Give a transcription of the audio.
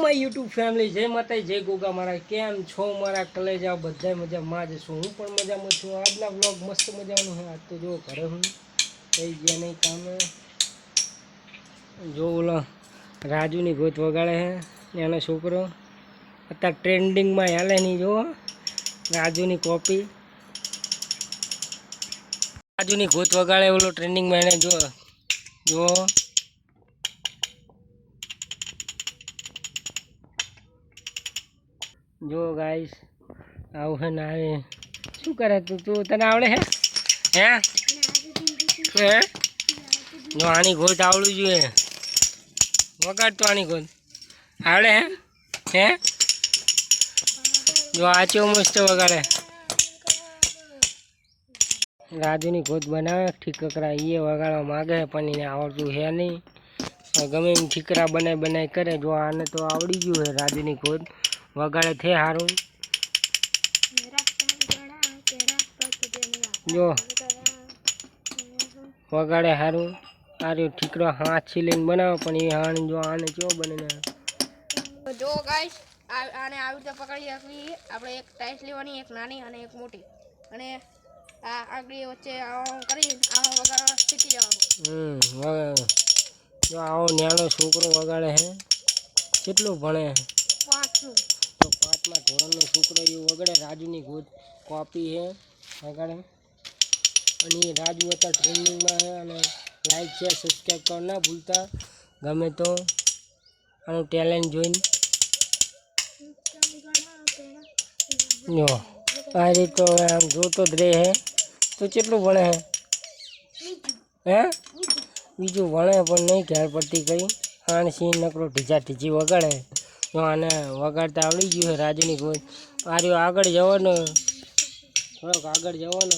My YouTube family જય માતા જય ગોગા મારા કેમ છો મારા કલેજા? બધા મજામાં જ છું. હું પણ મજામાં છું. આજના બ્લોગ મસ્ત મજાનું છે. આજ તો જો ઘરે હું. કઈ ગયા નહીં કામે. જો ઓલો રાજુની ગોત વગાડે હે એનો છોકરો. અત્યારે ટ્રેન્ડિંગમાં હાલે નહીં, જો. રાજુની કોપી રાજુની ગોત વગાડે ઓલો ટ્રેન્ડિંગમાં એને જો જો. જો ગાઈસ આવું હે ના આવે. શું કરે તું? તું તને આવડે હે? હે? હે? જો આની ગોત આવડવું જોઈએ. વગાડ તો આની ગોત આવડે હે? હે? જો આ ચેવો મસ્ત વગાડે. રાજુની ગોત બનાવે, ઠીકકરા એ વગાડવા માગે છે પણ એને આવડતું હે નહીં. ગમે એમ ઠીકરા બનાવી બનાવી કરે, જો આને તો આવડી ગયું હે રાજુની ગોત વગાડે છે સારું જો. વગાડે સારું સારું ઠીકડો હાથ છીલીને બનાવો પણ એ હાણ જો આને કેવો બને જો ગાઈસ આને આવી રીતે પકડી રાખવી. આપણે એક ટાઈસ લેવાની એક નાની અને એક મોટી. અને આ આગળ વચ્ચે આમ કરી આવો વગાડવા શીખી જવાનું. હમ જો આવો નાનો છોકરો વગાડે છે કેટલું ભણે પાંચ પાંચનું તો પાંચમા ધોરણનો છોકરો એ વગડે રાજુની ગોદ કોપી છે. વગાડે અને એ રાજુ અત્યારે ટ્રેન્ડિંગમાં છે અને લાઈક છે સબસ્ક્રાઈબ કરવા ના ભૂલતા. ગમે તો આનું ટેલેન્ટ જોઈને. જો, આ રીતે તો આમ જોતો જ રહે. હે તો કેટલું ભણે હે? હે? બીજું ભણે પણ નહીં, ઘેર પડતી કઈ આણસી, નકરો ઢીજા ઢીજી વગાડે. જો આને વગાડતા આવડી ગયું છે રાજુની ગોદ. આર્યો આગળ જવાનો. થોડોક આગળ જવાનો.